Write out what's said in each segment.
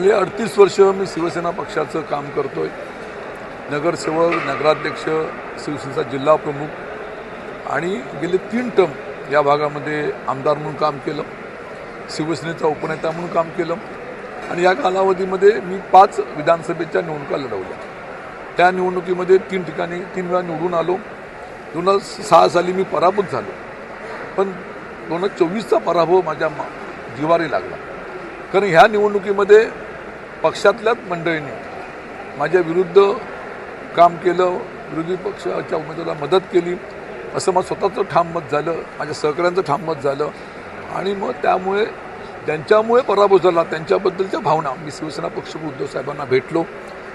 गेले अडतीस वर्ष मी शिवसेना पक्षाचं काम करतो आहे नगरसेवक नगराध्यक्ष शिवसेनेचा जिल्हा प्रमुख आणि गेले तीन टर्म या भागामध्ये आमदार म्हणून काम केलं शिवसेनेचा उपनेता म्हणून काम केलं आणि या कालावधीमध्ये मी पाच विधानसभेच्या निवडणुका लढवल्या. त्या निवडणुकीमध्ये तीन ठिकाणी तीन वेळा निवडून आलो. दोन हजार सहा साली मी पराभूत झालो. पण दोन हजार चोवीसचा पराभव माझ्या मा जिवारी लागला. कारण ह्या निवडणुकीमध्ये पक्षातल्याच मंडळींनी माझ्या विरुद्ध काम केलं विरोधी पक्षाच्या उमेदवाराला मदत केली. असं मग स्वतःचं ठाम मत झालं माझ्या सहकाऱ्यांचं ठाम मत झालं. आणि मग त्यामुळे त्यांच्यामुळे पराभव झाला. त्यांच्याबद्दलच्या भावना मी शिवसेना पक्ष उद्धव साहेबांना भेटलो.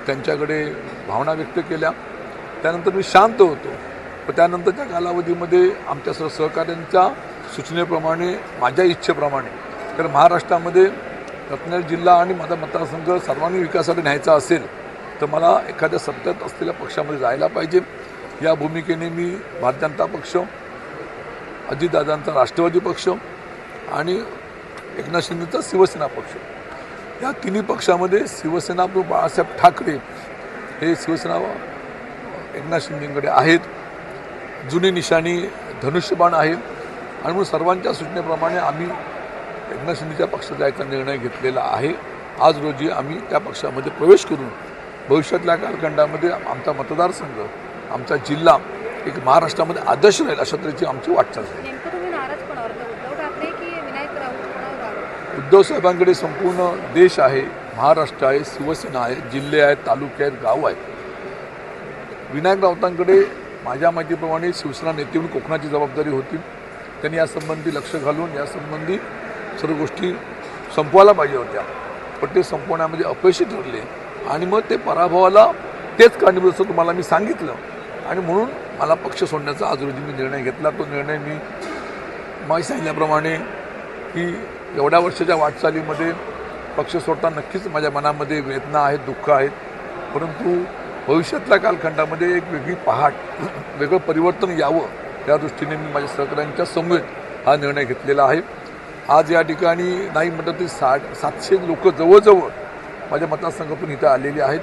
त्यांच्याकडे भावना व्यक्त केल्या. त्यानंतर मी शांत होतो. पण त्यानंतरच्या कालावधीमध्ये आमच्या सहकाऱ्यांच्या सूचनेप्रमाणे माझ्या इच्छेप्रमाणे तर महाराष्ट्रामध्ये रत्नागिरी जिल्हा आणि माझा मतदारसंघ सर्वांगीण विकासासाठी न्यायचा असेल तर मला एखाद्या सत्तेत असलेल्या पक्षामध्ये जायला पाहिजे. या भूमिकेने मी भारतीय जनता पक्ष अजितदादांचा राष्ट्रवादी पक्ष आणि एकनाथ शिंदेचा शिवसेना पक्ष. या तिन्ही पक्षामध्ये शिवसेना बाळासाहेब ठाकरे हे शिवसेना एकनाथ शिंदेकडे आहेत. जुनी निशाणी धनुष्यबाण आहे आणि म्हणून सर्वांच्या सूचनेप्रमाणे आम्ही एकनाथ शिंदेच्या पक्षात जायचा निर्णय घेतलेला आहे. आज रोजी आम्ही त्या पक्षामध्ये प्रवेश करून भविष्यातल्या कालखंडामध्ये आमचा मतदारसंघ आमचा जिल्हा एक महाराष्ट्रामध्ये आदर्श राहील अशा तऱ्हेची आमची वाटचाल आहे. उद्धव साहेबांकडे संपूर्ण देश आहे महाराष्ट्र आहे शिवसेना आहे जिल्हे आहेत तालुके आहेत गाव आहेत. विनायक राऊतांकडे माझ्या माहितीप्रमाणे शिवसेना नेते म्हणून कोकणाची जबाबदारी होती. त्यांनी यासंबंधी लक्ष घालून यासंबंधी सर्व गोष्टी संपवायला पाहिजे होत्या. पण ते संपवण्यामध्ये अपयशी ठरले आणि मग ते पराभवाला तेच कारणीभूत असं तुम्हाला मी सांगितलं. आणि म्हणून मला पक्ष सोडण्याचा आज रोजी मी निर्णय घेतला. तो निर्णय मी माही सांगितल्याप्रमाणे की एवढ्या वर्षाच्या वाटचालीमध्ये पक्ष सोडता नक्कीच माझ्या मनामध्ये वेदना आहेत दुःख आहेत. परंतु भविष्यातल्या कालखंडामध्ये एक वेगळी पहाट वेगळं परिवर्तन यावं त्या दृष्टीने मी माझ्या सहकाऱ्यांच्या समवेत हा निर्णय घेतलेला आहे. आज या ठिकाणी नाही म्हटलं तरी साठ सातशे लोक जवळजवळ माझ्या मतदारसंघातून इथं आलेली आहेत.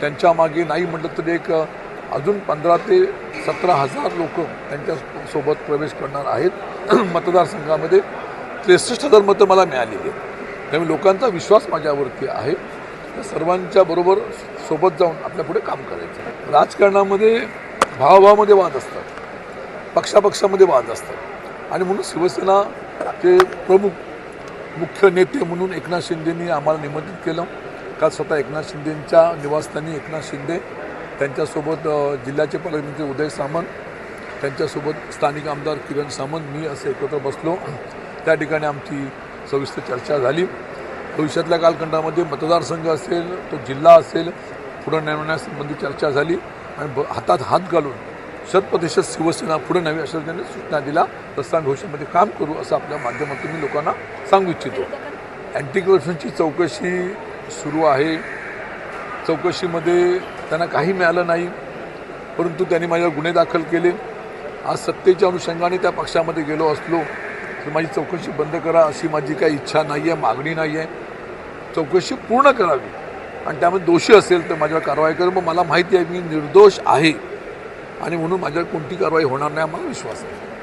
त्यांच्या मागे नाही म्हटलं तरी एक अजून पंधरा ते सतरा हजार लोक त्यांच्यासोबत प्रवेश करणार आहेत. मतदारसंघामध्ये त्रेसष्ट हजार मतं मला मिळालेली आहेत. त्यामुळे लोकांचा विश्वास माझ्यावरती आहे. तर सर्वांच्या बरोबर सोबत जाऊन आपल्या पुढे काम करायचं राजकारणामध्ये भावाभावामध्ये वाद असतात. पक्षापक्षामध्ये वाद असतात. आणि म्हणून शिवसेना ते प्रमुख मुख्य नेते म्हणून एकनाथ शिंदेनी आम्हाला निमंत्रित केलं. काल स्वतः एकनाथ शिंदेंच्या निवासस्थानी एकनाथ शिंदे त्यांच्यासोबत जिल्ह्याचे पालकमंत्री उदय सामंत त्यांच्यासोबत स्थानिक आमदार किरण सामंत मी असे एकत्र बसलो. त्या ठिकाणी आमची सविस्तर चर्चा झाली. भविष्यातल्या कालखंडामध्ये मतदारसंघ असेल तो जिल्हा असेल पुढं नेमण्यासंबंधी चर्चा झाली आणि ब हातात हात घालून शतप्रतिशत शिवसेना पुढे नवी अशा त्यांनी सूचना दिला. रस्ता घोषणेमध्ये काम करू असं आपल्या माध्यमातून मी लोकांना सांगू इच्छितो. अँटी करप्शनची चौकशी सुरू आहे. चौकशीमध्ये त्यांना काही मिळालं नाही. परंतु त्यांनी माझ्यावर गुन्हे दाखल केले. आज सत्तेच्या अनुषंगाने त्या पक्षामध्ये गेलो असलो तर माझी चौकशी बंद करा अशी माझी काही इच्छा नाही आहे मागणी नाही आहे चौकशी पूर्ण करावी. आणि त्यामध्ये दोषी असेल तर माझ्यावर कारवाई करेल मग मला माहिती आहे मी निर्दोष आहे. आणि म्हणून माझ्यावर कोणती कारवाई होणार नाही मला विश्वास आहे.